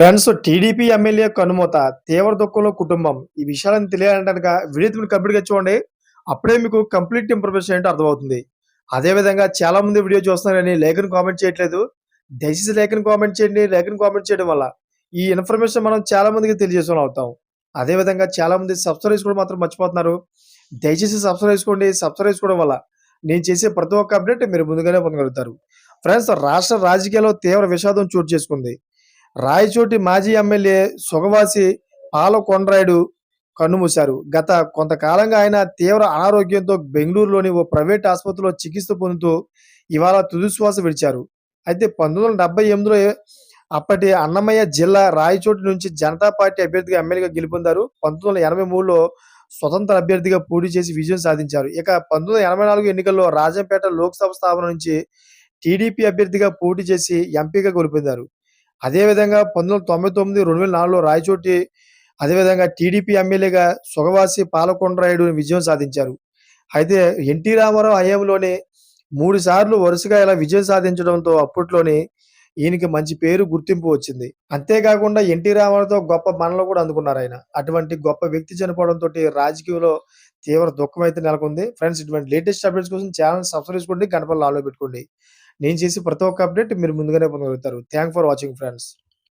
Friends TDP MLA కనుమూత తీవ్ర దుఃఖంలో కుటుంబం. ఈ విషయాలను తెలియాలంటే కనుక వీడియో మీరు కంప్లీట్గా చూడండి. అప్పుడే మీకు కంప్లీట్ ఇన్ఫర్మేషన్ ఏంటో అర్థమవుతుంది. అదే విధంగా చాలా మంది వీడియో చూస్తున్నారని లేఖను కామెంట్ చేయట్లేదు. దయచేసి లేఖను కామెంట్ చేయండి. లేఖను కామెంట్ చేయడం వల్ల ఈ ఇన్ఫర్మేషన్ మనం చాలా మందికి తెలియజేసుకుని అవుతాం. అదే విధంగా చాలా మంది సబ్స్క్రైబ్ చేసుకోవడం మాత్రం మర్చిపోతున్నారు. దయచేసి సబ్స్క్రైబ్ చేసుకోండి. సబ్స్క్రైబ్ చేసుకోవడం వల్ల నేను చేసే ప్రతి ఒక్క అప్డేట్ మీరు ముందుగానే పొందగలుగుతారు. ఫ్రెండ్స్ రాష్ట్ర రాజకీయాల్లో తీవ్ర విషాదం చోటు చేసుకుంది. రాయచోటి మాజీ ఎమ్మెల్యే సుగవాసి పాలకొండ్రాయుడు కన్నుమూశారు. గత కొంతకాలంగా ఆయన తీవ్ర అనారోగ్యంతో బెంగళూరులోని ఓ ప్రైవేట్ ఆసుపత్రిలో చికిత్స పొందుతూ ఇవాళ తుదిశ్వాస విడిచారు. అయితే పంతొమ్మిది వందల డెబ్బై ఎనిమిదిలో అప్పటి అన్నమయ్య జిల్లా రాయచోటి నుంచి జనతా పార్టీ అభ్యర్థిగా ఎమ్మెల్యేగా గెలుపొందారు. పంతొమ్మిది వందల ఎనభై మూడులో స్వతంత్ర అభ్యర్థిగా పోటీ చేసి విజయం సాధించారు. ఇక పంతొమ్మిది వందల ఎనభై నాలుగు ఎన్నికల్లో రాజంపేట లోక్సభ స్థాపన నుంచి టీడీపీ అభ్యర్థిగా పోటీ చేసి ఎంపీగా గెలుపొందారు అదేవిధంగా పంతొమ్మిది వందల తొంభై తొమ్మిది రెండు వేల నాలుగులో రాయచోటి అదేవిధంగా టీడీపీ ఎమ్మెల్యేగా సుగవాసి పాలకొండరాయుడు విజయం సాధించారు. అయితే ఎన్టీ రామారావు హయాంలోనే మూడు సార్లు వరుసగా ఇలా విజయం సాధించడంతో అప్పట్లోనే ఈయనకి మంచి పేరు గుర్తింపు వచ్చింది. అంతేకాకుండా ఎన్టీ రామారావుతో గొప్ప మనలు కూడా అందుకున్నారు ఆయన. అటువంటి గొప్ప వ్యక్తి చనిపోవడంతో రాజకీయంలో తీవ్ర దుఃఖం అయితే నెలకొంది. ఫ్రెండ్స్ ఇటువంటి లేటెస్ట్ అప్డేట్స్ కోసం ఛానల్ సబ్స్క్రైబ్ చేసుకోండి గణపతి ఆలో పెట్టుకోండి. నేను చేసి ప్రతి ఒక్క అప్డేట్ మీరు ముందుగానే పొందగలుగుతారు. Thank for watching friends.